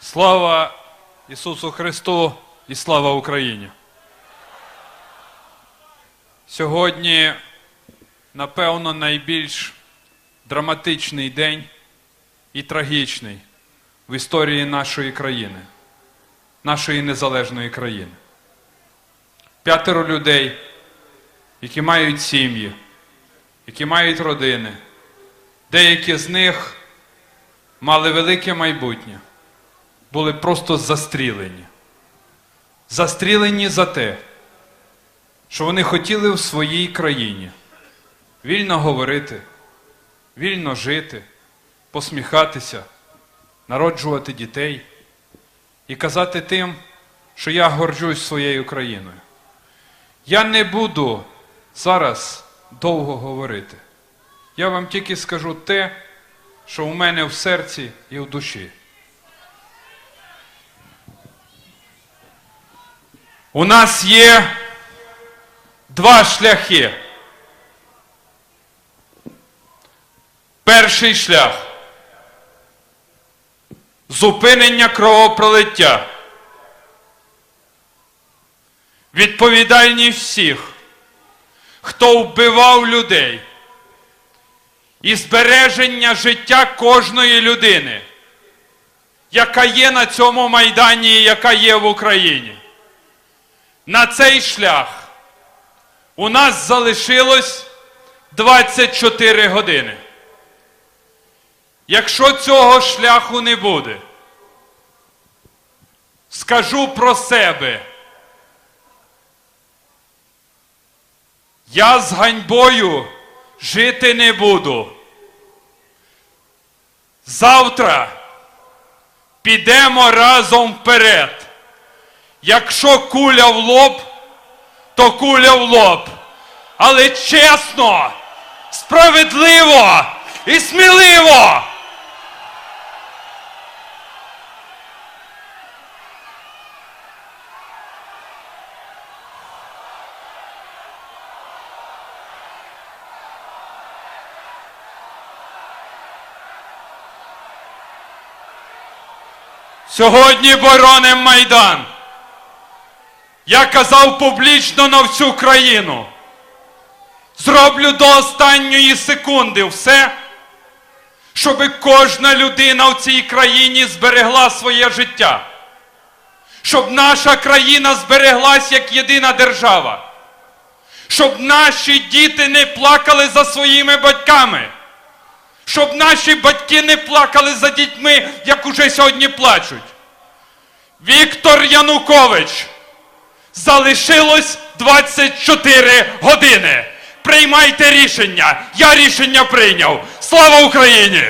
Слава Ісусу Христу і слава Україні! Сьогодні, напевно, найбільш драматичний день і трагічний в історії нашої країни, нашої незалежної країни. П'ятеро людей, які мають сім'ї, які мають родини, деякі з них мали велике майбутнє, були просто застрілені. Застрілені за те, що вони хотіли в своїй країні вільно говорити, вільно жити, посміхатися, народжувати дітей і казати тим, що я горджусь своєю країною. Я не буду зараз довго говорити. Я вам тільки скажу те, що у мене в серці і в душі. У нас є два шляхи. Перший шлях зупинення кровопролиття. Відповідальність всіх, хто вбивав людей і збереження життя кожної людини, яка є на цьому майдані і яка є в Україні. На цей шлях у нас залишилось 24 години. Якщо цього шляху не буде, скажу про себе. Я з ганьбою жити не буду. Завтра підемо разом вперед. Якщо куля в лоб, то куля в лоб. Але чесно, справедливо і сміливо. Сьогодні бороним Майдан. Я казав публічно на всю країну. Зроблю до останньої секунди все, щоб кожна людина в цій країні зберегла своє життя. Щоб наша країна збереглась як єдина держава. Щоб наші діти не плакали за своїми батьками. Щоб наші батьки не плакали за дітьми, як уже сьогодні плачуть. Віктор Янукович. Залишилось 24 години. Приймайте рішення. Я рішення прийняв. Слава Україні!